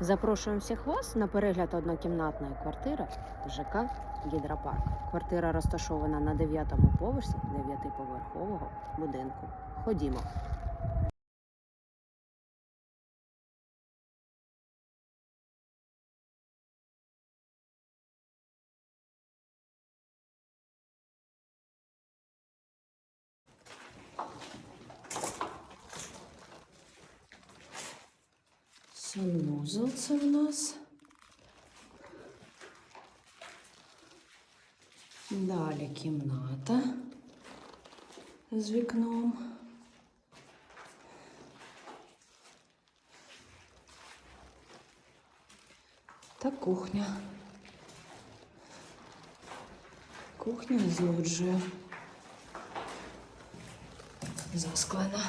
Запрошуємо всіх вас на перегляд однокімнатної квартири в ЖК Гідропарк. Квартира розташована на 9-му поверсі 9-поверхового будинку. Ходімо. Санвузол це в нас. Далі кімната з вікном. Та кухня. Кухня з лоджією. Засклена.